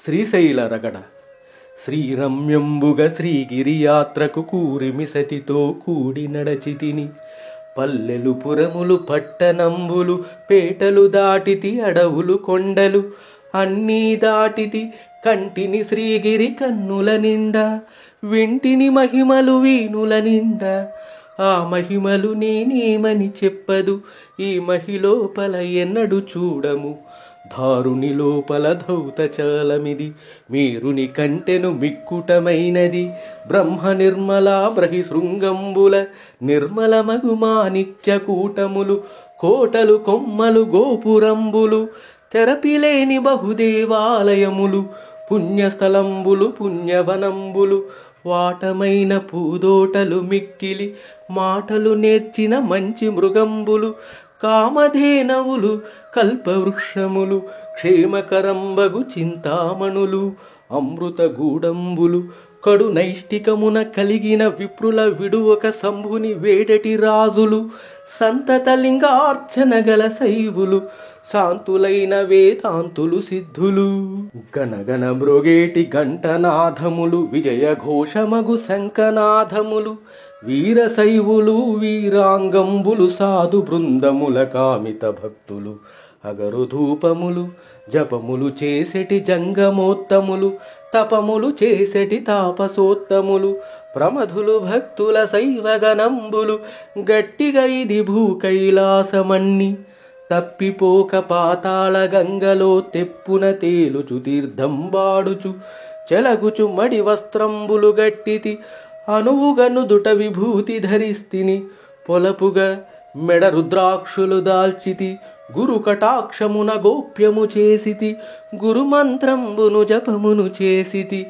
శ్రీశైల రగడ. శ్రీరమ్యంబుగ శ్రీగిరియాత్రకు కూరిమిసతితో కూడి నడచితిని. పల్లెలు పురములు పట్టణంబులు పేటలు దాటితి అడవులు కొండలు అన్నీ దాటితి కంటిని శ్రీగిరి కన్నుల నిండా. వింటిని మహిమలు వీణుల నిండా. ఆ మహిమలు నేనేమని చెప్పదు ఈ మహిలోపల ఎన్నడు చూడము. ధారుని లోపల ధౌతచాలమిది మీరుని కంటెను మిక్కుటమైనది. బ్రహ్మ నిర్మల బ్రహి శృంగంబుల నిర్మల మగు కూటములు కోటలు కొమ్మలు గోపురంబులు తెరపిలేని బహుదేవాలయములు పుణ్యస్థలంబులు పుణ్యవనంబులు వాటమైన పూదోటలు మిక్కిలి మాటలు నేర్చిన మంచి మృగంబులు కామధేనవులు కల్పవృక్షములు క్షేమకరంబగు చింతామణులు అమృతగూడంబులు కడు నైష్టికమున కలిగిన విప్రుల విడువక సంభుని వేడటి రాజులు సంతత లింగార్చన గల శైవులు శాంతులైన వేదాంతులు సిద్ధులు. గణగణ మృగేటి గంటనాథములు విజయ ఘోషమగు శంఖనాథములు వీరశైవులు వీరాంగంబులు సాధు బృందముల కామిత భక్తులు అగరు ధూపములు జపములు చేసెటి జంగమోత్తములు తపములు చేసెటి తాపసోత్తములు ప్రమధులు భక్తుల శైవగణంబులు గట్టిగా ఇది భూకైలాసమన్ని తప్పిపోక పాతాళ గంగలో తెప్పున తేలుచు తీర్థం బాడుచు చెలగుచు మడి వస్త్రంబులు గట్టితి అనువుగనుదుట విభూతి ధరిస్తిని. పొలపుగా మెడ రుద్రాక్షులు దాల్చితి. గురు కటాక్షమున గోప్యము చేసితి. గురు మంత్రంబును జపమును చేసితి.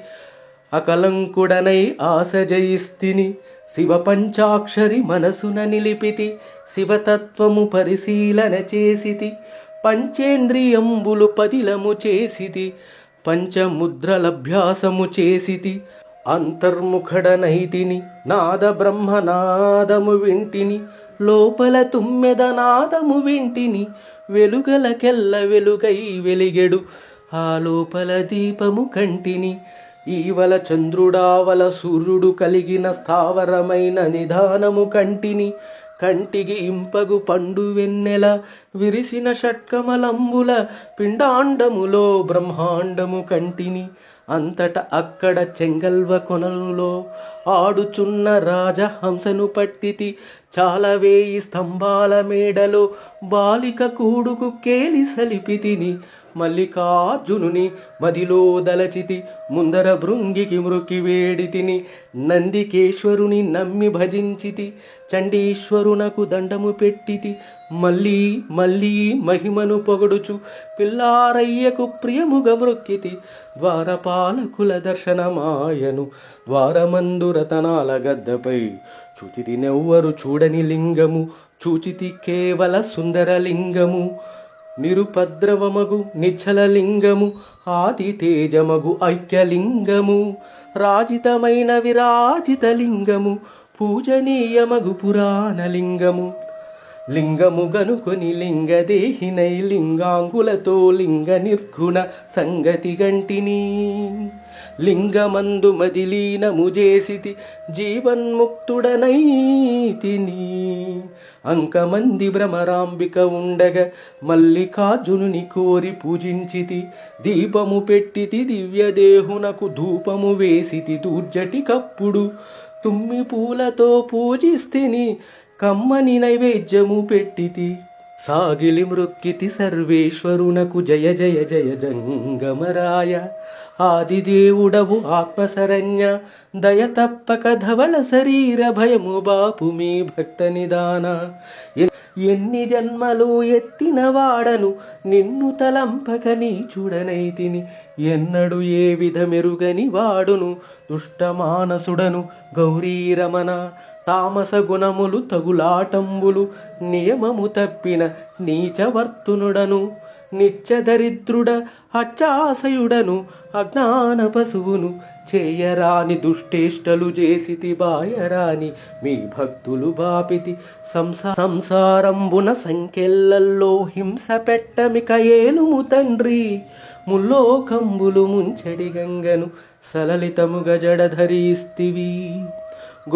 అకలంకుడనై ఆశ జయిస్తిని. శివ పంచాక్షరి మనసున నిలిపితి. శివతత్వము పరిశీలన చేసితి. పంచేంద్రియంబులు పదిలము చేసితి. పంచముద్రలభ్యాసము చేసితి. అంతర్ముఖడనైతిని నాద బ్రహ్మనాదము వింటిని లోపల తుమ్మెద నాదము వింటిని వెలుగలకెల్ల వెలుగై వెలిగెడు ఆ లోపల దీపము కంటిని. ఈవల చంద్రుడావల సూర్యుడు కలిగిన స్థావరమైన నిధానము కంటిని. కంటికి ఇంపగు పండు వెన్నెల విరిసిన షట్కమలంబుల పిండాండములో బ్రహ్మాండము కంటిని. అంతట అక్కడ చెంగల్వ కొనలులో ఆడుచున్న రాజహంసను పట్టితి చాలా వేయి స్తంభాల మేడలో బాలిక కూడుకు కేలి సలిపితిని. మల్లికార్జునుని మదిలో దలచితి ముందర భృంగికి మృక్కి వేడితిని నందికేశ్వరుని నమ్మి భజించితి చండీశ్వరునకు దండము పెట్టితి మళ్ళీ మళ్ళీ మహిమను పొగడుచు పిల్లారయ్యకు ప్రియముగ మృక్కితి ద్వారపాలకుల దర్శనమాయను ద్వారమందురతనాల గద్దపై చూచితి నెవ్వరు చూడని లింగము చూచితి కేవల సుందర లింగము నిరుపద్రవమగు నిచ్చలలింగము ఆది తేజమగు ఐక్యలింగము రాజితమైన విరాజిత లింగము పూజనీయమగు పురాణ లింగము లింగము గనుకొని లింగదేహినై లింగాంగులతో లింగ నిర్గుణ సంగతి గంటిని. లింగమందు మదిలీనము చేసితి తిని అంకమంది భ్రమరాంబిక ఉండగ మల్లికార్జునుని కోరి పూజించితి దీపము పెట్టితి దివ్యదేహునకు ధూపము వేసితి దూర్జటి కప్పుడు. తుమ్మి పూలతో పూజిస్తిని కమ్మని నైవేద్యము పెట్టితి. సాగిలి మృక్కితి సర్వేశ్వరునకు జయ జయ జయ జంగమరాయ. ఆదిదేవుడవు ఆత్మశరణ్య. దయ తప్పక ధవళ శరీర భయము బాపు మీ భక్త నిదాన. ఎన్ని జన్మలు ఎత్తిన వాడను నిన్ను తలంపక నీచుడనైతిని ఎన్నడు ఏ విధమెరుగని వాడును దుష్టమానసుడను గౌరీరమణ తామస గుణములు తగులాటంబులు నియమము తప్పిన నీచవర్తునుడను నిత్యదరిద్రుడ అచ్చాసయుడను అజ్ఞాన పశువును చేయరాని దుష్టేష్టలు చేసితి బాయరాని మీ భక్తులు బాపితి. సంసా సంసారంబున సంకెళ్ళల్లో హింస పెట్టమిక ఏలుము తండ్రి. ముల్లో కంబులు ముంచెడి గంగను సలలితముగ జడధరిస్తివి.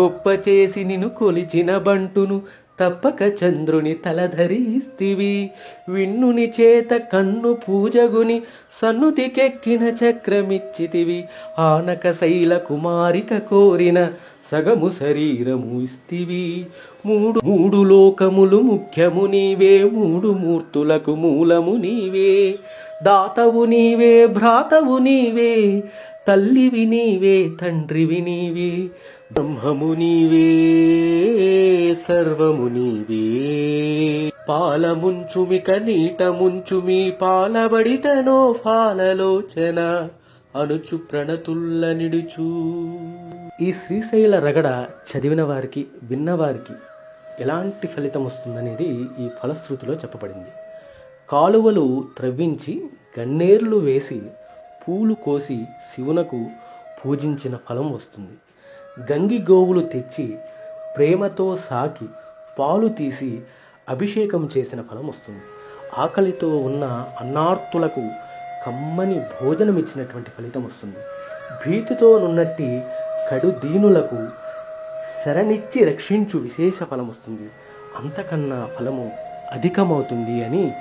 గొప్ప చేసి నిను కొలిచిన బంటును తప్పక చంద్రుని తలధరిస్తివి. విన్నుని చేత కన్ను పూజగుని సన్నుతికెక్కిన చక్రమిచ్చితివి. ఆనక శైల కుమారిక కోరిన సగము శరీరము ఇస్తివి. మూడు మూడు లోకములు ముఖ్యము నీవే మూడు మూర్తులకు మూలము నీవే. దాతవు నీవే భ్రాతవు నీవే. తల్లివి నీవే తండ్రివి నీవే. బ్రహ్మము నీవే సర్వము నీవే. పాలముంచుమిక నీట ముంచుమి పాలబడితనో ఫాలలోచన అనుచు ప్రణతుల్ల నిడుచు. ఈ శ్రీశైల రగడ చదివిన వారికి విన్నవారికి ఎలాంటి ఫలితం వస్తుందనేది ఈ ఫలశ్రుతిలో చెప్పబడింది. కాలువలు త్రవ్వించి గన్నేర్లు వేసి పూలు కోసి శివునకు పూజించిన ఫలం వస్తుంది. గంగి గోవులు తెచ్చి ప్రేమతో సాకి పాలు తీసి అభిషేకం చేసిన ఫలం వస్తుంది. ఆకలితో ఉన్న అన్నార్తులకు కమ్మని భోజనం ఇచ్చినటువంటి ఫలితం వస్తుంది. భీతితో నున్నట్టి కడు దీనులకు శరణిచ్చి రక్షించు విశేష ఫలం వస్తుంది. అంతకన్నా ఫలము అధికమవుతుంది అని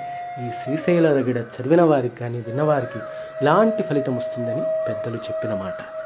ఈ శ్రీశైల రగడ చదివిన వారికి కానీ విన్నవారికి ఇలాంటి ఫలితం వస్తుందని పెద్దలు చెప్పిన మాట.